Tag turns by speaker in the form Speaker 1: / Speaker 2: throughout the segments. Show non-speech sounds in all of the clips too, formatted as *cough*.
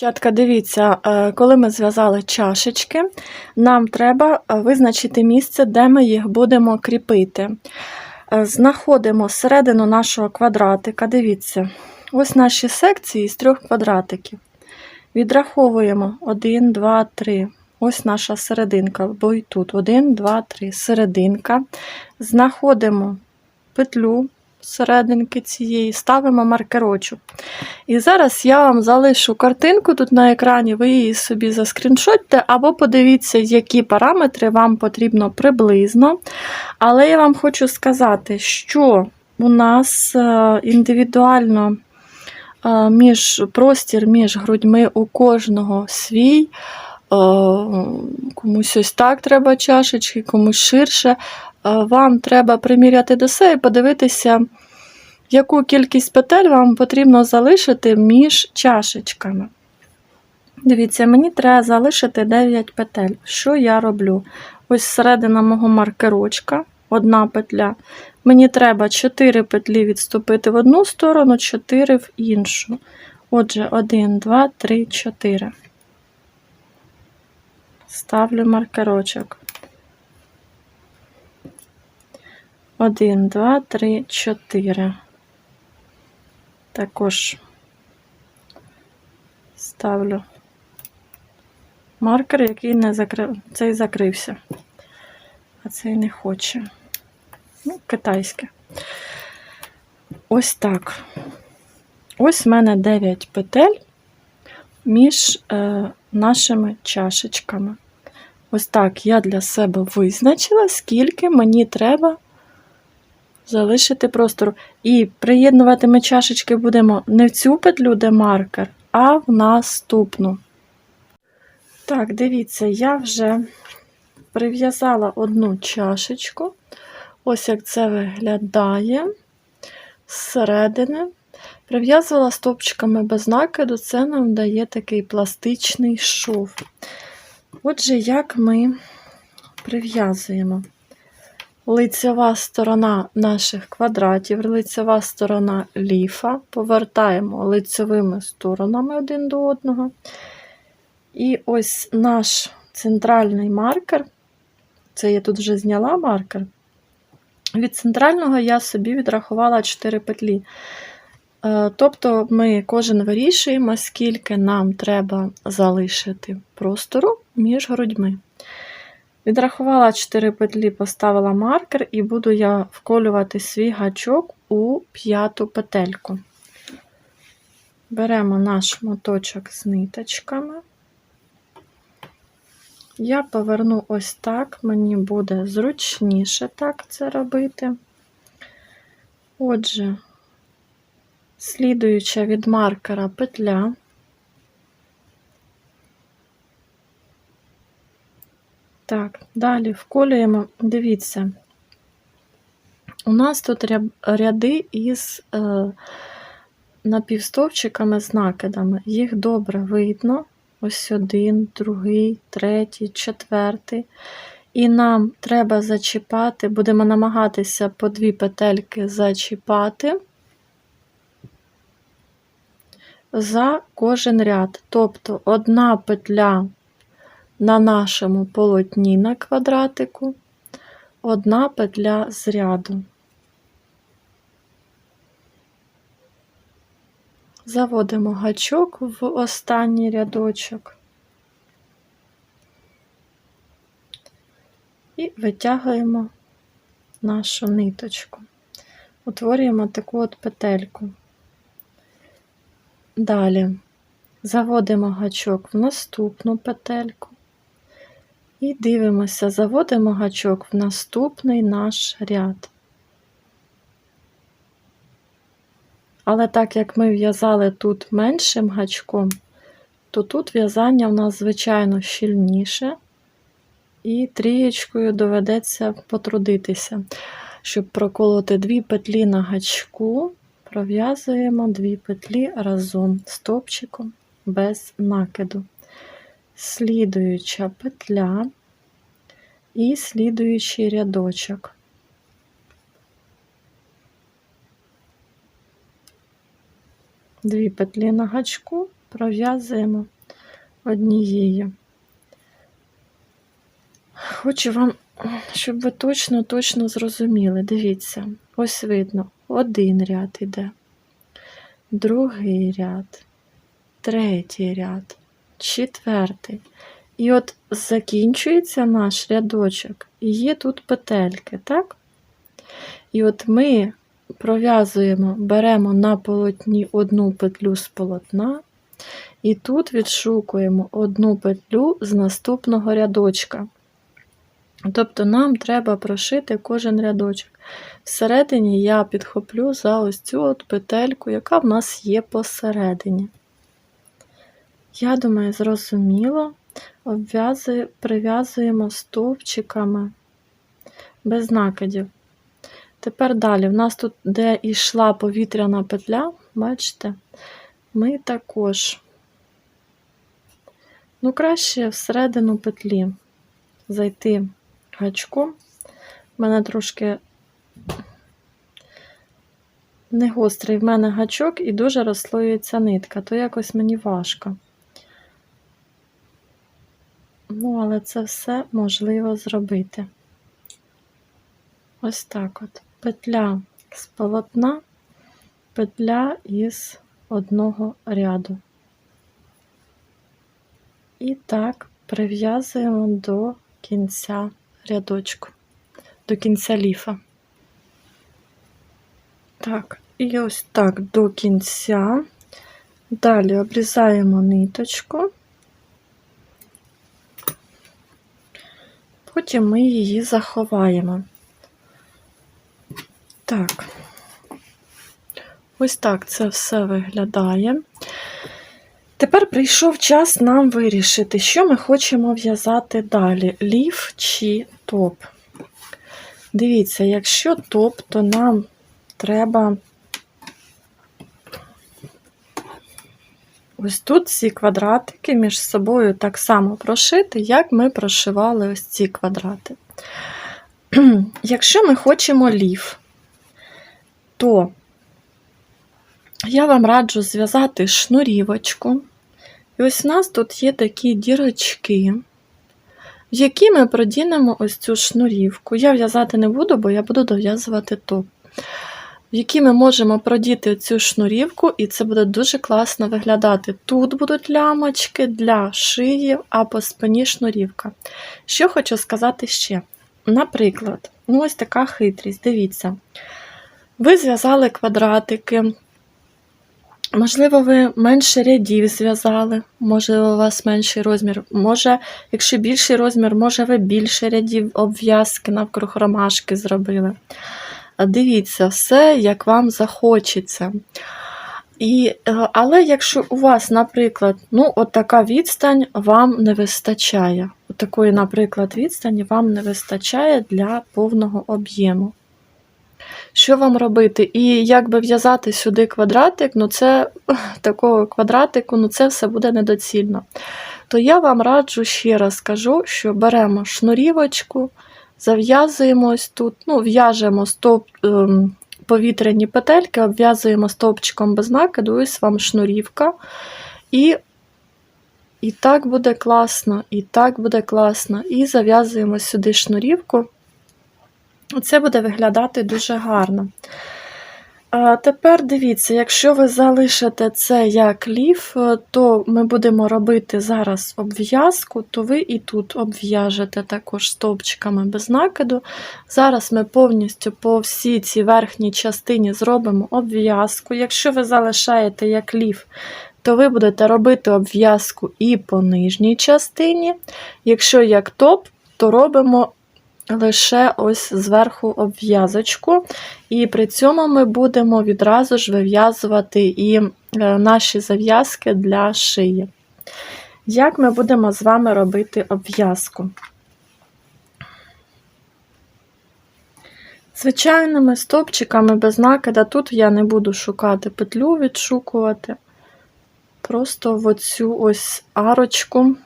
Speaker 1: Дівчатка, дивіться, е, коли ми зв'язали чашечки, нам треба е, визначити місце, де ми їх будемо кріпити. Е, Знаходимо середину нашого квадратика. Дивіться, ось наші секції з трьох квадратиків. Відраховуємо 1, 2, 3. Ось наша серединка, бо і тут 1, 2, 3. Серединка. Знаходимо петлю серединки цієї, ставимо маркерочок. І зараз я вам залишу картинку тут на екрані, ви її собі заскріншотьте, або подивіться, які параметри вам потрібно приблизно. Але я вам хочу сказати, що у нас е, індивідуально е, між простір між грудьми у кожного свій. Е, Комусь ось так треба чашечки, комусь ширше. Е, Вам треба приміряти до себе і подивитися, яку кількість петель вам потрібно залишити між чашечками. Дивіться, мені треба залишити 9 петель. Що я роблю? Ось середина мого маркерочка, одна петля. Мені треба 4 петлі відступити в одну сторону, 4 в іншу. Отже, 1, 2, 3, 4. Ставлю маркерочок. 1, 2, 3, 4. Також ставлю маркер, який не закрив. Цей закрився, а цей не хоче. Ну, китайське. Ось так. Ось в мене 9 петель між е, нашими чашечками. Ось так я для себе визначила, скільки мені треба залишити простору. І приєднувати ми чашечки будемо не в цю петлю, де маркер, а в наступну. Так, дивіться, я вже прив'язала одну чашечку. Ось як це виглядає зсередини. Прив'язувала стопчиками без накиду, це нам дає такий пластичний шов. Отже, як ми прив'язуємо лицева сторона наших квадратів, лицева сторона ліфа, повертаємо лицевими сторонами один до одного. І ось наш центральний маркер, це я тут вже зняла маркер. Від центрального я собі відрахувала 4 петлі. Е, Тобто ми кожен вирішуємо, скільки нам треба залишити простору між грудьми. Відрахувала 4 петлі, поставила маркер, і буду я вколювати свій гачок у п'яту петельку. Беремо наш моточок з ниточками. Я поверну ось так, мені буде зручніше так це робити. Отже, слідуюча від маркера петля. Так, далі вколюємо, дивіться, у нас тут ряди із е, напівстовпчиками з накидами. Їх добре видно. Ось один, другий, третій, четвертий. І нам треба зачіпати, будемо намагатися по дві петельки зачіпати за кожен ряд. Тобто одна петля на нашому полотні на квадратику, одна петля з ряду. Заводимо гачок в останній рядочок і витягуємо нашу ниточку. Утворюємо таку от петельку. Далі заводимо гачок в наступну петельку і дивимося, заводимо гачок в наступний наш ряд. Але так як ми в'язали тут меншим гачком, то тут в'язання в нас, звичайно, щільніше, і трієчкою доведеться потрудитися. Щоб проколоти дві петлі на гачку, пров'язуємо дві петлі разом стопчиком без накиду. Слідуюча петля і слідуючий рядочок. Дві петлі на гачку пров'язуємо однією. Хочу вам, щоб ви точно-точно зрозуміли. Дивіться, ось видно, один ряд іде, другий ряд, третій ряд, четвертий. І от закінчується наш рядочок, і є тут петельки, так? І от ми пров'язуємо, беремо на полотні одну петлю з полотна, і тут відшукуємо одну петлю з наступного рядочка. Тобто нам треба прошити кожен рядочок. Всередині я підхоплю за ось цю от петельку, яка в нас є посередині. Я думаю, зрозуміло, прив'язуємо стовпчиками без накидів. Тепер далі, в нас тут, де йшла повітряна петля, бачите, ми також, ну, краще всередину петлі зайти гачком. У мене трошки не гострий в мене гачок і дуже розслоюється нитка, то якось мені важко. Ну, але це все можливо зробити. Ось так от. Петля з полотна, петля із одного ряду. І так прив'язуємо до кінця рядочку, до кінця ліфа. Так, і ось так до кінця. Далі обрізаємо ниточку, потім ми її заховаємо. Так, ось так це все виглядає. Тепер прийшов час нам вирішити, що ми хочемо в'язати далі: ліф чи топ. Дивіться, якщо топ, то нам треба ось тут ці квадратики між собою так само прошити, як ми прошивали ось ці квадрати. *clears throat* Якщо ми хочемо ліф, то я вам раджу зв'язати шнурівочку. І ось у нас тут є такі дірочки, в які ми продінемо ось цю шнурівку. Я в'язати не буду, бо я буду дов'язувати топ. В які ми можемо продіти цю шнурівку, і це буде дуже класно виглядати. Тут будуть лямочки для шиї, а по спині шнурівка. Що хочу сказати ще. Наприклад, ну ось така хитрість, дивіться. Ви зв'язали квадратики, Можливо, ви менше рядів зв'язали, може, у вас менший розмір. Може, якщо більший розмір, може, ви більше рядів обв'язки навкруг ромашки зробили. Дивіться, все, як вам захочеться. І, е, Але якщо у вас, наприклад, ну, от така відстань вам не вистачає. От такої, наприклад, відстані вам не вистачає для повного об'єму. Що вам робити? І як би в'язати сюди квадратик, ну це *laughs* такого квадратику, ну це все буде недоцільно. То я вам раджу ще раз скажу, що беремо шнурівочку, зав'язуємо ось тут, ну, в'яжемо стовп, ем, повітряні петельки, обв'язуємо стовпчиком без накиду, ось вам шнурівка. І і так буде класно, і так буде класно. І зав'язуємо сюди шнурівку. Це буде виглядати дуже гарно. А Тепер дивіться, якщо ви залишите це як ліф, то ми будемо робити зараз обв'язку, то ви і тут обв'яжете також стовпчиками без накиду. Зараз ми повністю по всій цій верхній частині зробимо обв'язку. Якщо ви залишаєте як ліф, то ви будете робити обв'язку і по нижній частині. Якщо як топ, то робимо лише ось зверху обв'язочку, і при цьому ми будемо відразу ж вив'язувати і е, наші зав'язки для шиї. Як ми будемо з вами робити обв'язку? Звичайними стопчиками без накида, тут я не буду шукати петлю, відшукувати. Просто в оцю ось арочку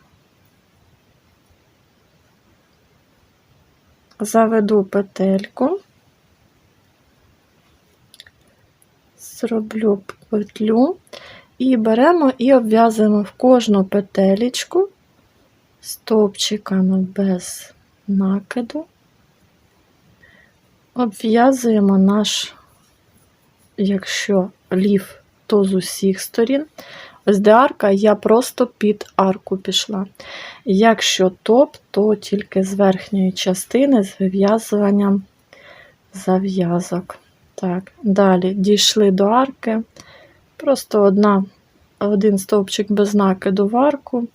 Speaker 1: заведу петельку, зроблю петлю І беремо і обв'язуємо в кожну петелечку стовпчиками без накиду. Обв'язуємо наш, якщо лів, то з усіх сторін. Ось деарка я просто під арку пішла. Якщо топ, то тільки з верхньої частини з вив'язуванням зав'язок. Так, далі дійшли до арки. Просто одна, один стовпчик без накиду в арку.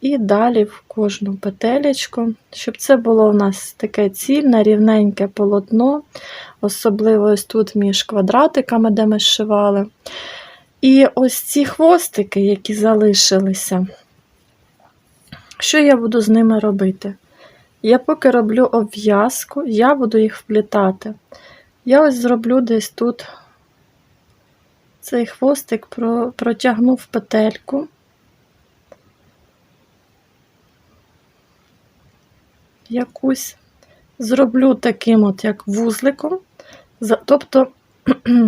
Speaker 1: І далі в кожну петелечку, щоб це було у нас таке цільне, рівненьке полотно, особливо ось тут між квадратиками, де ми зшивали. І ось ці хвостики, які залишилися, що я буду з ними робити? Я поки роблю обв'язку, я буду їх вплітати. Я ось зроблю десь тут цей хвостик, протягну в петельку. Якусь зроблю таким от, як вузликом, тобто *clears throat*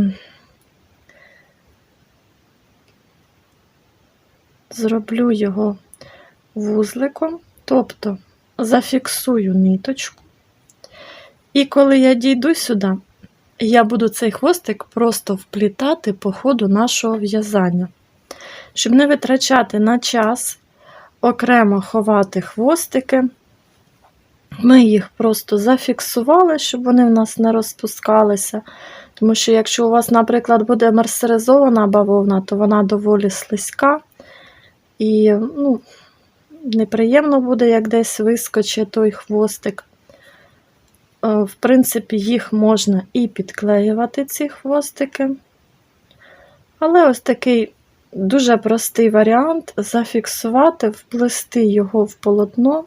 Speaker 1: зроблю його вузликом, тобто зафіксую ниточку. І коли я дійду сюди, я буду цей хвостик просто вплітати по ходу нашого в'язання. Щоб не витрачати на час, окремо ховати хвостики, ми їх просто зафіксували, щоб вони в нас не розпускалися. Тому що, якщо у вас, наприклад, буде мерсеризована бавовна, то вона доволі слизька. І ну, неприємно буде, як десь вискочить той хвостик. Е, в принципі, їх можна і підклеювати, ці хвостики. Але ось такий дуже простий варіант зафіксувати, вплести його в полотно,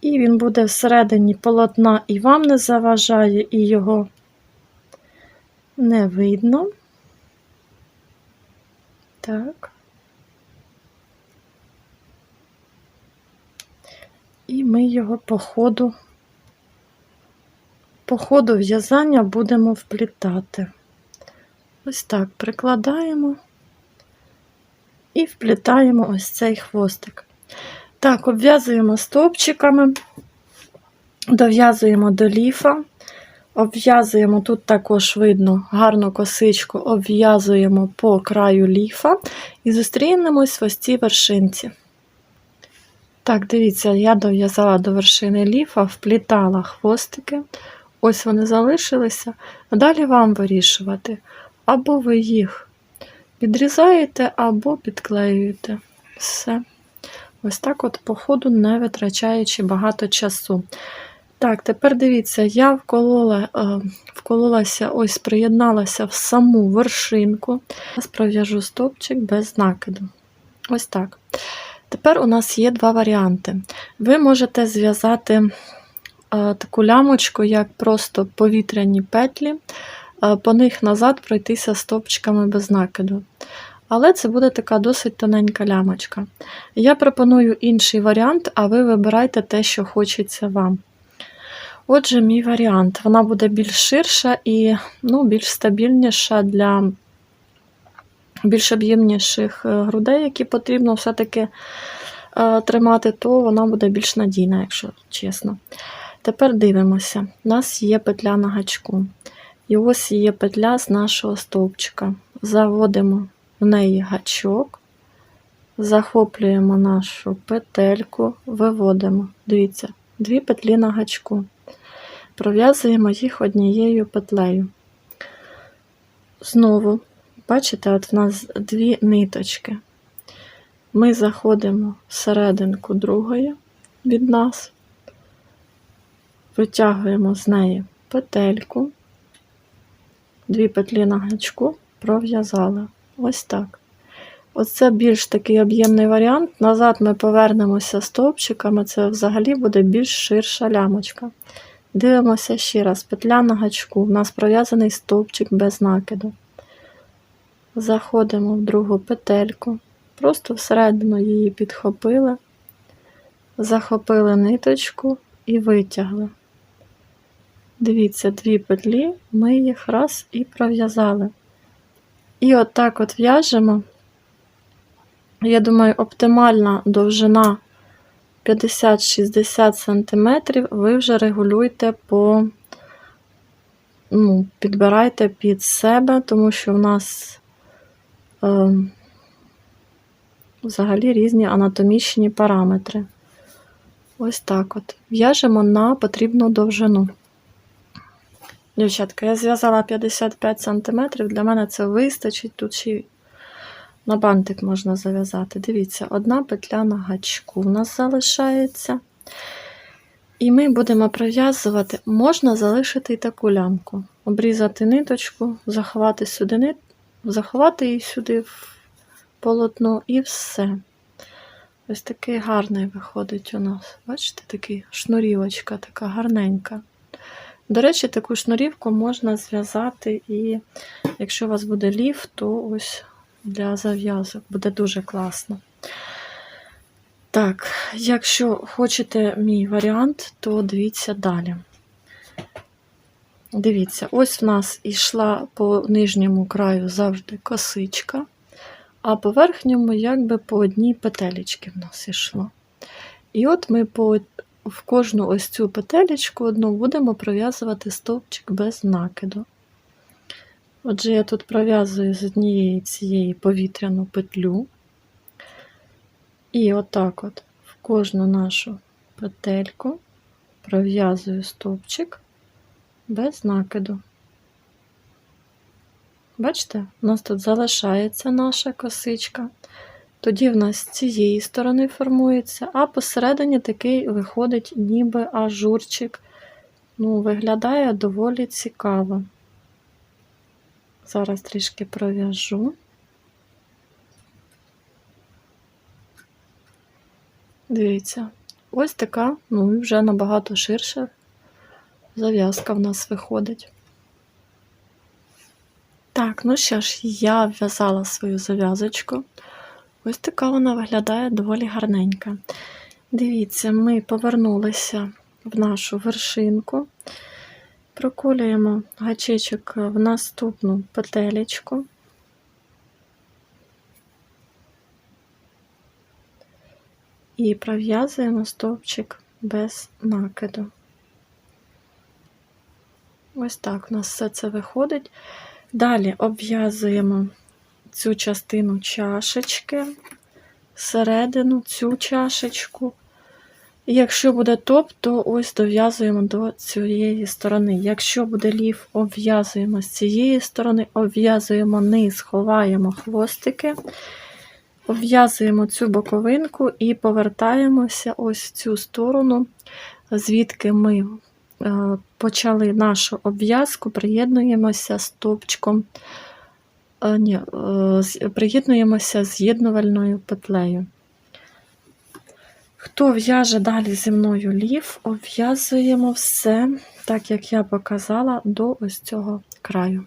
Speaker 1: і він буде всередині полотна і вам не заважає, і його не видно. Так. І ми його по ходу, по ходу в'язання будемо вплітати. Ось так прикладаємо і вплітаємо ось цей хвостик. Так, обв'язуємо стовпчиками, дов'язуємо до ліфа, обв'язуємо, тут також видно гарну косичку, обв'язуємо по краю ліфа і зустрінемось в ось цій вершинці. Так, дивіться, я дов'язала до вершини ліфа, вплітала хвостики. Ось вони залишилися. Далі вам вирішувати. Або ви їх підрізаєте, або підклеюєте. Все. Ось так от, по ходу, не витрачаючи багато часу. Так, тепер дивіться, я вколола, е, вкололася, ось приєдналася в саму вершинку. Зараз пров'яжу стовпчик без накиду. Ось так. Тепер у нас є два варіанти. Ви можете зв'язати е, таку лямочку, як просто повітряні петлі, е, по них назад пройтися стовпчиками без накиду. Але це буде така досить тоненька лямочка. Я пропоную інший варіант, а ви вибирайте те, що хочеться вам. Отже, мій варіант. Вона буде більш ширша і ну, більш стабільніша для більш об'ємніших е, грудей, які потрібно все-таки е, тримати, то вона буде більш надійна, якщо чесно. Тепер дивимося: у нас є петля на гачку. І ось є петля з нашого стовпчика. Заводимо в неї гачок, захоплюємо нашу петельку, виводимо. Дивіться, дві петлі на гачку. Пров'язуємо їх однією петлею. Знову Бачите, от в нас дві ниточки. Ми заходимо всерединку другої від нас, витягуємо з неї петельку, дві петлі на гачку пров'язали. Ось так. Оце більш такий об'ємний варіант. Назад ми повернемося стовпчиками, це взагалі буде більш ширша лямочка. Дивимося ще раз, петля на гачку. У нас пров'язаний стовпчик без накиду заходимо в другу петельку, просто всередину її підхопили, захопили ниточку і витягли. Дивіться, дві петлі, ми їх раз і пров'язали. І отак от в'яжемо Я думаю, оптимальна довжина 50-60 см ви вже регулюйте по, ну, підбирайте під себе, тому що в нас взагалі різні анатомічні параметри. Ось так от. В'яжемо на потрібну довжину. Дівчатка, я зв'язала 55 см, для мене це вистачить. Тут ще на бантик можна зав'язати. Дивіться, одна петля на гачку у нас залишається. І ми будемо пров'язувати, можна залишити і таку лямку. Обрізати ниточку, заховати сюди заховати її сюди в полотно і все. Ось такий гарний виходить у нас. Бачите, такий шнурівочка, така гарненька. До речі, таку шнурівку можна зв'язати, і якщо у вас буде лів, то ось для зав'язок буде дуже класно. Так, якщо хочете мій варіант, то дивіться далі. Дивіться, ось в нас йшла по нижньому краю завжди косичка, а по верхньому, якби по одній петелечці в нас йшло. І от ми по, в кожну ось цю петелечку одну будемо пров'язувати стовпчик без накиду. Отже, я тут пров'язую з однієї цієї повітряну петлю. І отак от в кожну нашу петельку пров'язую стовпчик без накиду. Бачите, у нас тут залишається наша косичка. Тоді в нас з цієї сторони формується, а посередині такий виходить ніби ажурчик. Ну, виглядає доволі цікаво. Зараз трішки пров'яжу. Дивіться, ось така, ну і вже набагато ширша зав'язка в нас виходить. Так, ну що ж, я в'язала свою зав'язочку. Ось така вона виглядає доволі гарненька. Дивіться, ми повернулися в нашу вершинку, проколюємо гачечок в наступну петелечку. І пров'язуємо стовпчик без накиду. Ось так у нас все це виходить. Далі обв'язуємо цю частину чашечки, середину цю чашечку. І якщо буде топ, то ось дов'язуємо до цієї сторони. Якщо буде лів, обв'язуємо з цієї сторони, обв'язуємо низ, ховаємо хвостики, обв'язуємо цю боковинку і повертаємося ось в цю сторону, звідки ми почали нашу обв'язку, приєднуємося стовпчиком. Е, ні, е, приєднуємося з'єднувальною петлею. Хто в'яже далі зі мною лів, обв'язуємо все, так як я показала, до ось цього краю.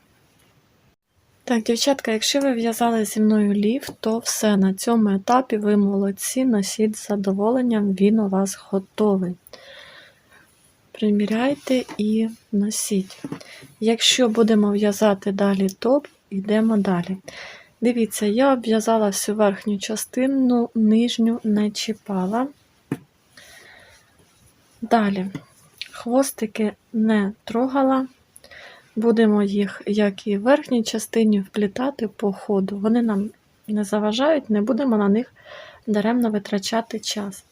Speaker 1: Так, дівчатка, якщо ви в'язали зі мною лів, то все на цьому етапі ви молодці, носіть з задоволенням, він у вас готовий. Приміряйте і носіть. Якщо будемо в'язати далі топ, йдемо далі. Дивіться, я обв'язала всю верхню частину, нижню не чіпала. Далі, хвостики не трогала. Будемо їх, як і в верхній частині, вплітати по ходу. Вони нам не заважають, не будемо на них даремно витрачати час.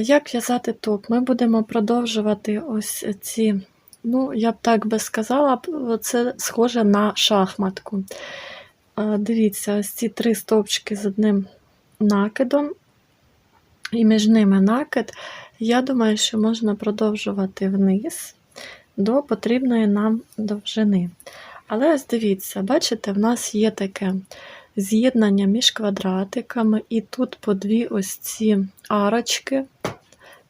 Speaker 1: Як в'язати топ? Ми будемо продовжувати ось ці, ну, я б так би сказала, це схоже на шахматку. Дивіться, ось ці три стовпчики з одним накидом, і між ними накид. Я думаю, що можна продовжувати вниз до потрібної нам довжини. Але ось дивіться, бачите, в нас є таке з'єднання між квадратиками, і тут по дві ось ці арочки.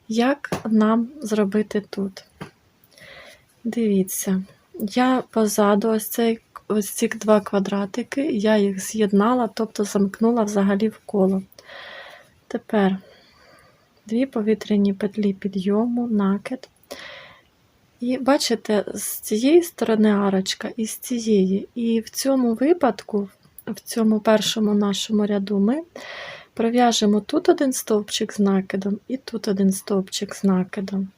Speaker 1: Як нам зробити тут? Дивіться, я позаду ось, цей, ось ці два квадратики, я їх з'єднала, тобто замкнула взагалі в коло. Тепер дві повітряні петлі підйому, накид. І бачите, з цієї сторони арочка і з цієї. І в цьому випадку в цьому першому нашому ряду ми пров'яжемо тут один стовпчик з накидом і тут один стовпчик з накидом.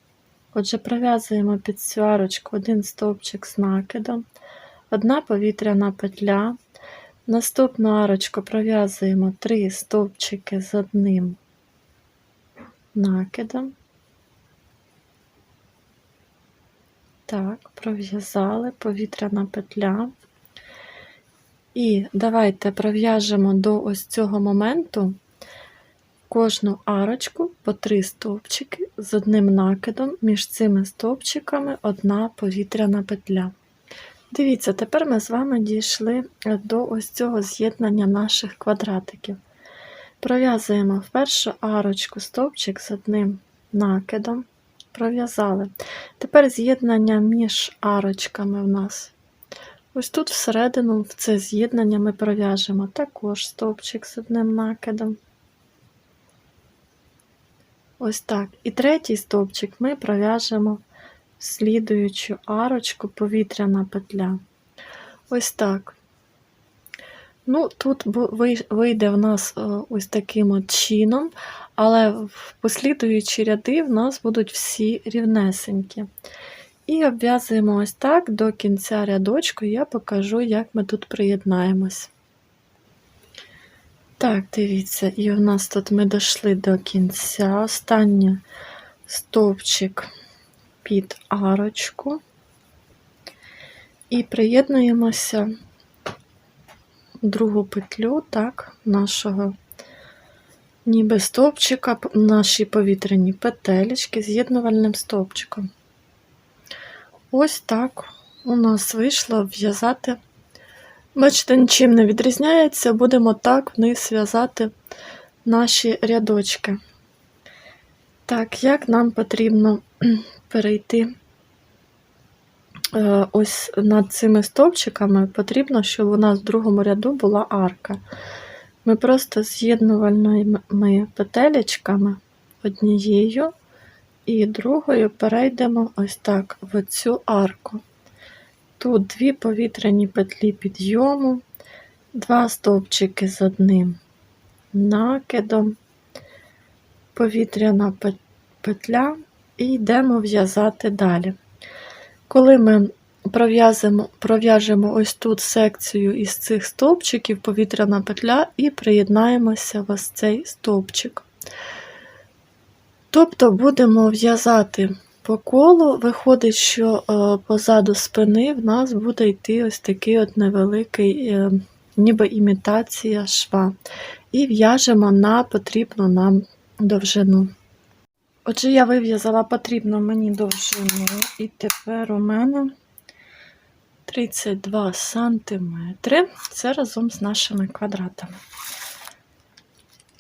Speaker 1: Отже, пров'язуємо під цю арочку один стовпчик з накидом, одна повітряна петля. Наступну арочку пров'язуємо три стовпчики з одним накидом. Так, пров'язали повітряна петля. І давайте пров'яжемо до ось цього моменту кожну арочку по три стовпчики з одним накидом, між цими стовпчиками одна повітряна петля. Дивіться, тепер ми з вами дійшли до ось цього з'єднання наших квадратиків. Пров'язуємо в першу арочку стовпчик з одним накидом. Пров'язали. Тепер з'єднання між арочками в нас. Ось тут всередину, в це з'єднання ми пров'яжемо також стовпчик з одним накидом. Ось так. І третій стовпчик ми пров'яжемо слідуючу арочку повітряна петля. Ось так. Ну, тут вийде в нас е, ось таким от чином, але в послідуючі ряди в нас будуть всі рівнесенькі. І обв'язуємо ось так до кінця рядочку, я покажу, як ми тут приєднаємось. Так, дивіться, і у нас тут ми дійшли до кінця. Останній стовпчик під арочку. І приєднуємося в другу петлю, так, нашого ніби стовпчика, наші повітряні петелечки з'єднувальним стовпчиком. Ось так у нас вийшло в'язати. Бачите, нічим не відрізняється, будемо так вниз в'язати наші рядочки. Так, як нам потрібно *clears throat* перейти е, ось над цими стовпчиками, потрібно, щоб у нас в другому ряду була арка. Ми просто з'єднувальними петелечками однією і другою перейдемо ось так в цю арку. Тут дві повітряні петлі підйому, два стовпчики з одним накидом, повітряна петля і йдемо в'язати далі. Коли ми пров'яжемо ось тут секцію із цих стовпчиків, повітряна петля, і приєднаємося в ось цей стовпчик. Тобто будемо в'язати по колу, виходить, що е, позаду спини в нас буде йти ось такий от невеликий, е, ніби імітація шва. І в'яжемо на потрібну нам довжину. Отже, я вив'язала потрібну мені довжину, і тепер у мене 32 сантиметри. Це разом з нашими квадратами.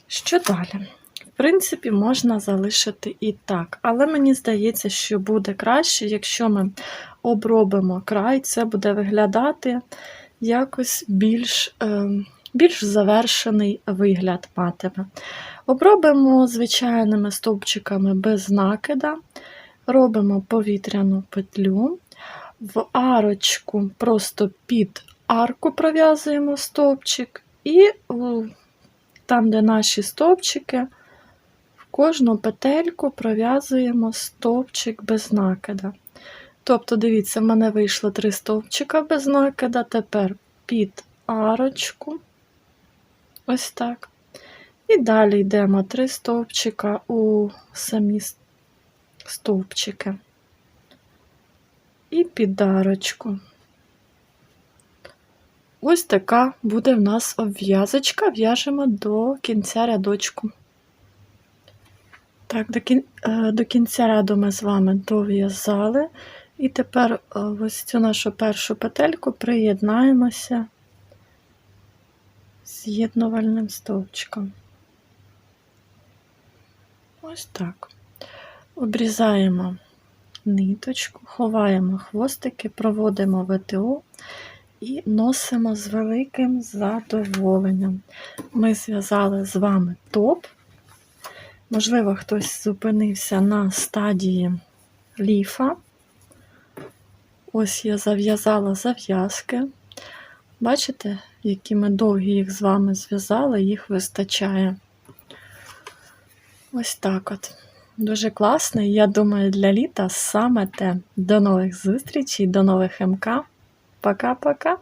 Speaker 1: Що далі? Принципі, можна залишити і так, але мені здається, що буде краще, якщо ми обробимо край, це буде виглядати якось більш, е, більш завершений вигляд матиме. Обробимо звичайними стовпчиками без накида, робимо повітряну петлю, в арочку просто під арку пров'язуємо стовпчик, і там, де наші стовпчики, кожну петельку пров'язуємо стовпчик без накида. Тобто, дивіться, в мене вийшло три стовпчика без накида, тепер під арочку, ось так. І далі йдемо три стовпчика у самі стовпчики. І під арочку. Ось така буде в нас обв'язочка, в'яжемо до кінця рядочку. Так, до, кін... е, до кінця ряду ми з вами дов'язали. І тепер е, ось цю нашу першу петельку приєднаємося з'єднувальним стовпчиком. Ось так. Обрізаємо ниточку, ховаємо хвостики, проводимо ВТО і носимо з великим задоволенням. Ми зв'язали з вами топ. Можливо, хтось зупинився на стадії ліфа. Ось я зав'язала зав'язки. Бачите, які ми довгі їх з вами зв'язали, їх вистачає. Ось так от. Дуже класний. Я думаю, для літа саме те. До нових зустрічей, до нових МК. Пока-пока.